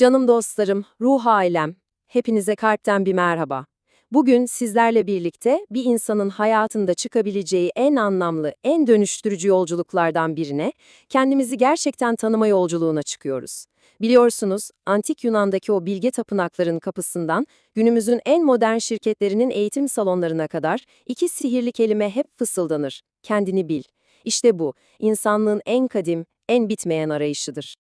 Canım dostlarım, ruh ailem, hepinize kalpten bir merhaba. Bugün sizlerle birlikte bir insanın hayatında çıkabileceği en anlamlı, en dönüştürücü yolculuklardan birine, kendimizi gerçekten tanıma yolculuğuna çıkıyoruz. Biliyorsunuz, antik Yunan'daki o bilge tapınakların kapısından günümüzün en modern şirketlerinin eğitim salonlarına kadar iki sihirli kelime hep fısıldanır. Kendini bil. İşte bu, insanlığın en kadim, en bitmeyen arayışıdır.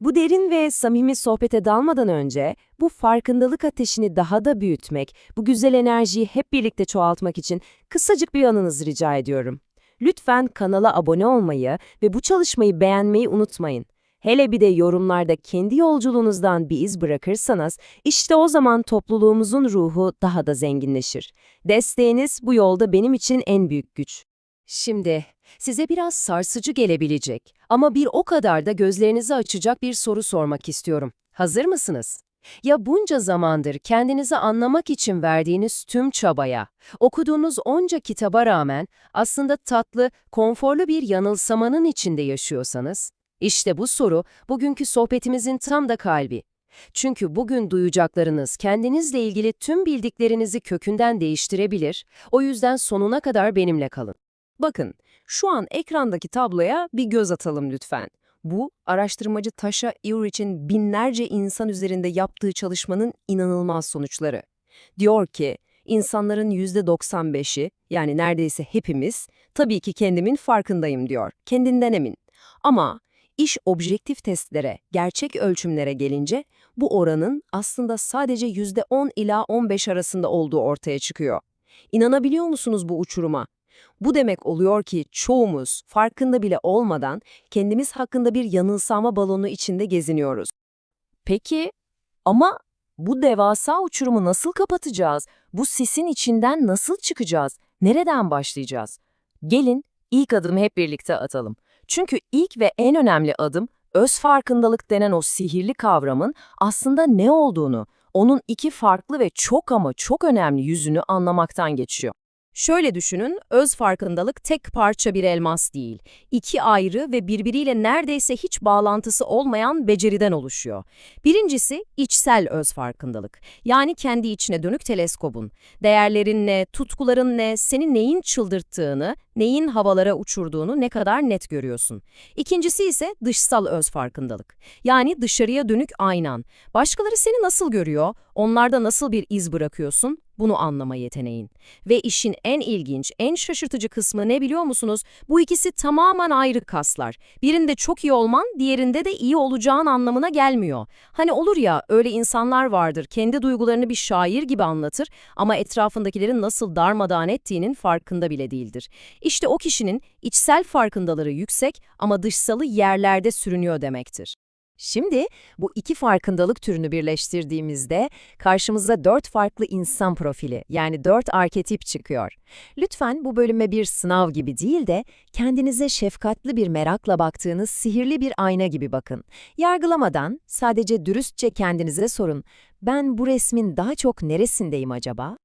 Bu derin ve samimi sohbete dalmadan önce bu farkındalık ateşini daha da büyütmek, bu güzel enerjiyi hep birlikte çoğaltmak için kısacık bir anınızı rica ediyorum. Lütfen kanala abone olmayı ve bu çalışmayı beğenmeyi unutmayın. Hele bir de yorumlarda kendi yolculuğunuzdan bir iz bırakırsanız, işte o zaman topluluğumuzun ruhu daha da zenginleşir. Desteğiniz bu yolda benim için en büyük güç. Şimdi size biraz sarsıcı gelebilecek ama bir o kadar da gözlerinizi açacak bir soru sormak istiyorum. Hazır mısınız? Ya bunca zamandır kendinizi anlamak için verdiğiniz tüm çabaya, okuduğunuz onca kitaba rağmen aslında tatlı, konforlu bir yanılsamanın içinde yaşıyorsanız, işte bu soru bugünkü sohbetimizin tam da kalbi. Çünkü bugün duyacaklarınız kendinizle ilgili tüm bildiklerinizi kökünden değiştirebilir, o yüzden sonuna kadar benimle kalın. Bakın, şu an ekrandaki tabloya bir göz atalım lütfen. Bu, araştırmacı Tasha Eurich'in binlerce insan üzerinde yaptığı çalışmanın inanılmaz sonuçları. Diyor ki, insanların %95'i, yani neredeyse hepimiz, tabii ki kendimin farkındayım diyor, kendinden emin. Ama iş objektif testlere, gerçek ölçümlere gelince bu oranın aslında sadece %10 ila 15 arasında olduğu ortaya çıkıyor. İnanabiliyor musunuz bu uçuruma? Bu demek oluyor ki çoğumuz farkında bile olmadan kendimiz hakkında bir yanılsama balonu içinde geziniyoruz. Peki ama bu devasa uçurumu nasıl kapatacağız? Bu sisin içinden nasıl çıkacağız? Nereden başlayacağız? Gelin ilk adımı hep birlikte atalım. Çünkü ilk ve en önemli adım öz farkındalık denen o sihirli kavramın aslında ne olduğunu, onun iki farklı ve çok ama çok önemli yüzünü anlamaktan geçiyor. Şöyle düşünün, öz farkındalık tek parça bir elmas değil. İki ayrı ve birbiriyle neredeyse hiç bağlantısı olmayan beceriden oluşuyor. Birincisi içsel öz farkındalık. Yani kendi içine dönük teleskobun. Değerlerin ne, tutkuların ne, seni neyin çıldırttığını, neyin havalara uçurduğunu ne kadar net görüyorsun. İkincisi ise dışsal öz farkındalık. Yani dışarıya dönük aynan. Başkaları seni nasıl görüyor, onlarda nasıl bir iz bırakıyorsun, bunu anlama yeteneğin. Ve işin en ilginç, en şaşırtıcı kısmı ne biliyor musunuz? Bu ikisi tamamen ayrı kaslar. Birinde çok iyi olman, diğerinde de iyi olacağın anlamına gelmiyor. Hani olur ya, öyle insanlar vardır, kendi duygularını bir şair gibi anlatır ama etrafındakilerin nasıl darmadağın ettiğinin farkında bile değildir. İşte o kişinin içsel farkındalığı yüksek ama dışsalı yerlerde sürünüyor demektir. Şimdi bu iki farkındalık türünü birleştirdiğimizde karşımıza dört farklı insan profili yani dört arketip çıkıyor. Lütfen bu bölüme bir sınav gibi değil de kendinize şefkatli bir merakla baktığınız sihirli bir ayna gibi bakın. Yargılamadan sadece dürüstçe kendinize sorun. Ben bu resmin daha çok neresindeyim acaba?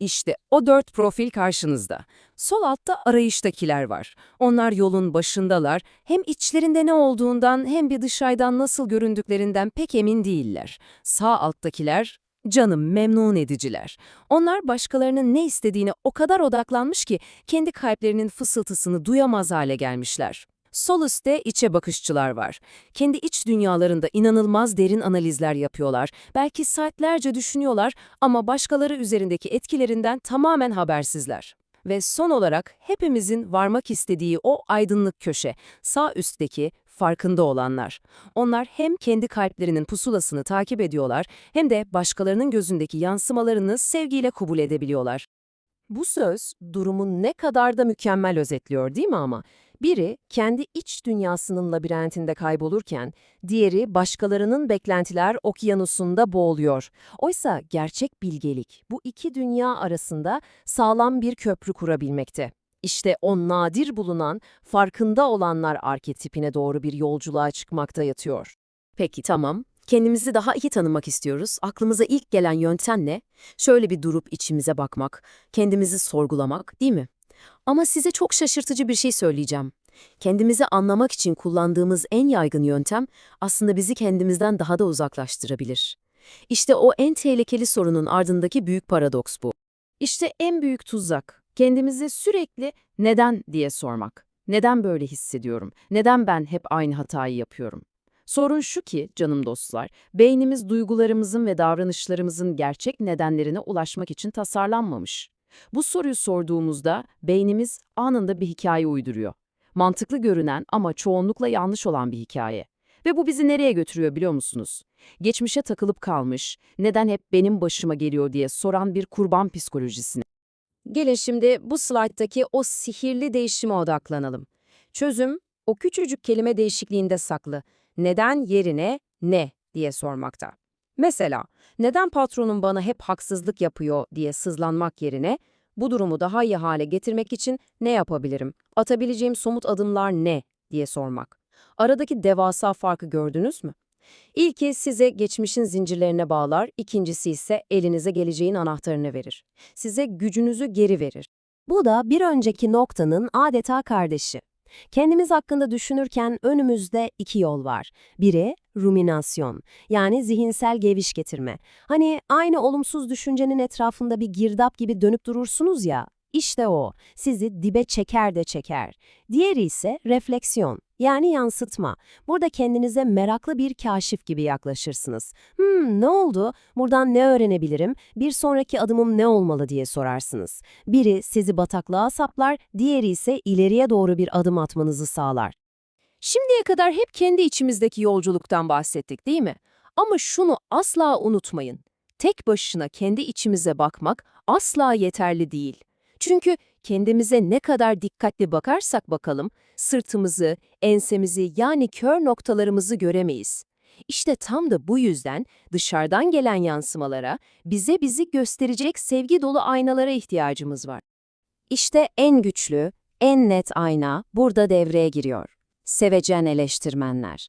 İşte o dört profil karşınızda. Sol altta arayıştakiler var. Onlar yolun başındalar. Hem içlerinde ne olduğundan hem bir dışarıdan nasıl göründüklerinden pek emin değiller. Sağ alttakiler canım memnun ediciler. Onlar başkalarının ne istediğine o kadar odaklanmış ki kendi kalplerinin fısıltısını duyamaz hale gelmişler. Sol üstte içe bakışçılar var. Kendi iç dünyalarında inanılmaz derin analizler yapıyorlar. Belki saatlerce düşünüyorlar ama başkaları üzerindeki etkilerinden tamamen habersizler. Ve son olarak hepimizin varmak istediği o aydınlık köşe, sağ üstteki farkında olanlar. Onlar hem kendi kalplerinin pusulasını takip ediyorlar hem de başkalarının gözündeki yansımalarını sevgiyle kabul edebiliyorlar. Bu söz durumun ne kadar da mükemmel özetliyor değil mi ama? Biri kendi iç dünyasının labirentinde kaybolurken, diğeri başkalarının beklentiler okyanusunda boğuluyor. Oysa gerçek bilgelik bu iki dünya arasında sağlam bir köprü kurabilmekte. İşte o nadir bulunan, farkında olanlar arketipine doğru bir yolculuğa çıkmakta yatıyor. Peki tamam, kendimizi daha iyi tanımak istiyoruz. Aklımıza ilk gelen yöntem ne? Şöyle bir durup içimize bakmak, kendimizi sorgulamak değil mi? Ama size çok şaşırtıcı bir şey söyleyeceğim. Kendimizi anlamak için kullandığımız en yaygın yöntem aslında bizi kendimizden daha da uzaklaştırabilir. İşte o en tehlikeli sorunun ardındaki büyük paradoks bu. İşte en büyük tuzak, kendimize sürekli neden diye sormak. Neden böyle hissediyorum? Neden ben hep aynı hatayı yapıyorum? Sorun şu ki canım dostlar, beynimiz duygularımızın ve davranışlarımızın gerçek nedenlerine ulaşmak için tasarlanmamış. Bu soruyu sorduğumuzda beynimiz anında bir hikaye uyduruyor. Mantıklı görünen ama çoğunlukla yanlış olan bir hikaye. Ve bu bizi nereye götürüyor biliyor musunuz? Geçmişe takılıp kalmış, neden hep benim başıma geliyor diye soran bir kurban psikolojisine. Gelin şimdi bu slayttaki o sihirli değişime odaklanalım. Çözüm, o küçücük kelime değişikliğinde saklı. Neden yerine ne diye sormakta. Mesela, neden patronum bana hep haksızlık yapıyor diye sızlanmak yerine, bu durumu daha iyi hale getirmek için ne yapabilirim? Atabileceğim somut adımlar ne diye sormak. Aradaki devasa farkı gördünüz mü? İlki size geçmişin zincirlerine bağlar, ikincisi ise elinize geleceğin anahtarını verir. Size gücünüzü geri verir. Bu da bir önceki noktanın adeta kardeşi. Kendimiz hakkında düşünürken önümüzde iki yol var. Biri ruminasyon, yani zihinsel geviş getirme. Hani aynı olumsuz düşüncenin etrafında bir girdap gibi dönüp durursunuz ya, işte o, sizi dibe çeker de çeker. Diğeri ise refleksiyon, yani yansıtma. Burada kendinize meraklı bir kaşif gibi yaklaşırsınız. Hmm, ne oldu? Buradan ne öğrenebilirim? Bir sonraki adımım ne olmalı diye sorarsınız. Biri sizi bataklığa saplar, diğeri ise ileriye doğru bir adım atmanızı sağlar. Şimdiye kadar hep kendi içimizdeki yolculuktan bahsettik değil mi? Ama şunu asla unutmayın. Tek başına kendi içimize bakmak asla yeterli değil. Çünkü kendimize ne kadar dikkatli bakarsak bakalım, sırtımızı, ensemizi yani kör noktalarımızı göremeyiz. İşte tam da bu yüzden dışarıdan gelen yansımalara, bize bizi gösterecek sevgi dolu aynalara ihtiyacımız var. İşte en güçlü, en net ayna burada devreye giriyor. Sevecen eleştirmenler.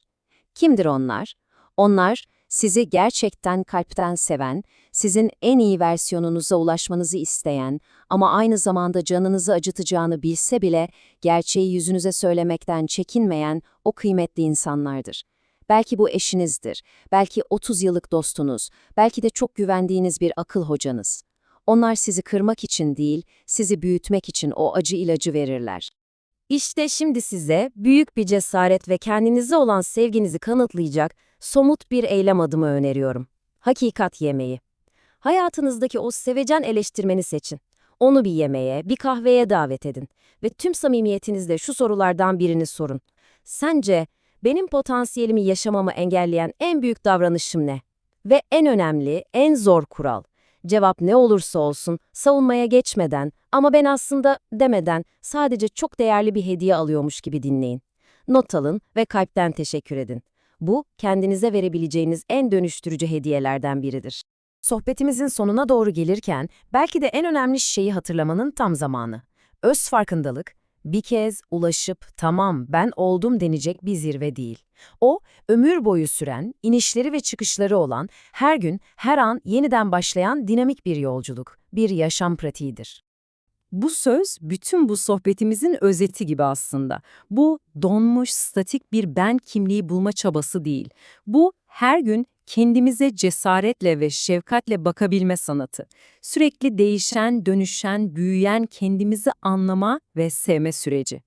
Kimdir onlar? Onlar, sizi gerçekten kalpten seven, sizin en iyi versiyonunuza ulaşmanızı isteyen ama aynı zamanda canınızı acıtacağını bilse bile gerçeği yüzünüze söylemekten çekinmeyen o kıymetli insanlardır. Belki bu eşinizdir, belki 30 yıllık dostunuz, belki de çok güvendiğiniz bir akıl hocanız. Onlar sizi kırmak için değil, sizi büyütmek için o acı ilacı verirler. İşte şimdi size büyük bir cesaret ve kendinize olan sevginizi kanıtlayacak somut bir eylem adımı öneriyorum. Hakikat yemeği. Hayatınızdaki o sevecen eleştirmeni seçin. Onu bir yemeğe, bir kahveye davet edin ve tüm samimiyetinizle şu sorulardan birini sorun. Sence benim potansiyelimi yaşamamı engelleyen en büyük davranışım ne? Ve en önemli, en zor kural. Cevap ne olursa olsun savunmaya geçmeden ama ben aslında demeden sadece çok değerli bir hediye alıyormuş gibi dinleyin. Not alın ve kalpten teşekkür edin. Bu kendinize verebileceğiniz en dönüştürücü hediyelerden biridir. Sohbetimizin sonuna doğru gelirken belki de en önemli şeyi hatırlamanın tam zamanı. Öz farkındalık bir kez ulaşıp tamam ben oldum denecek bir zirve değil. O, ömür boyu süren, inişleri ve çıkışları olan, her gün, her an yeniden başlayan dinamik bir yolculuk, bir yaşam pratiğidir. Bu söz bütün bu sohbetimizin özeti gibi aslında. Bu donmuş, statik bir ben kimliği bulma çabası değil. Bu her gün kendimize cesaretle ve şefkatle bakabilme sanatı. Sürekli değişen, dönüşen, büyüyen kendimizi anlama ve sevme süreci.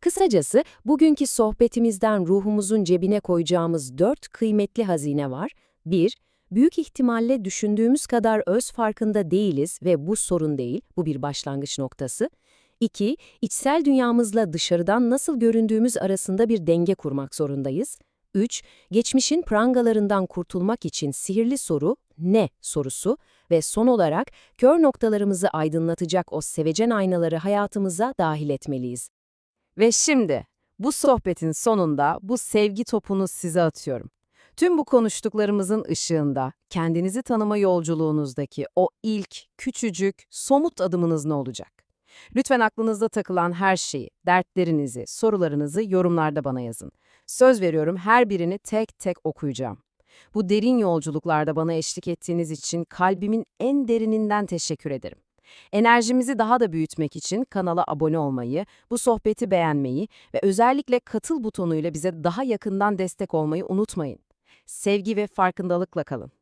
Kısacası bugünkü sohbetimizden ruhumuzun cebine koyacağımız dört kıymetli hazine var. 1. Büyük ihtimalle düşündüğümüz kadar öz farkında değiliz ve bu sorun değil, bu bir başlangıç noktası. 2. İçsel dünyamızla dışarıdan nasıl göründüğümüz arasında bir denge kurmak zorundayız. 3. Geçmişin prangalarından kurtulmak için sihirli soru ne sorusu ve son olarak kör noktalarımızı aydınlatacak o sevecen aynaları hayatımıza dahil etmeliyiz. Ve şimdi bu sohbetin sonunda bu sevgi topunu size atıyorum. Tüm bu konuştuklarımızın ışığında kendinizi tanıma yolculuğunuzdaki o ilk, küçücük, somut adımınız ne olacak? Lütfen aklınızda takılan her şeyi, dertlerinizi, sorularınızı yorumlarda bana yazın. Söz veriyorum her birini tek tek okuyacağım. Bu derin yolculuklarda bana eşlik ettiğiniz için kalbimin en derininden teşekkür ederim. Enerjimizi daha da büyütmek için kanala abone olmayı, bu sohbeti beğenmeyi ve özellikle katıl butonuyla bize daha yakından destek olmayı unutmayın. Sevgi ve farkındalıkla kalın.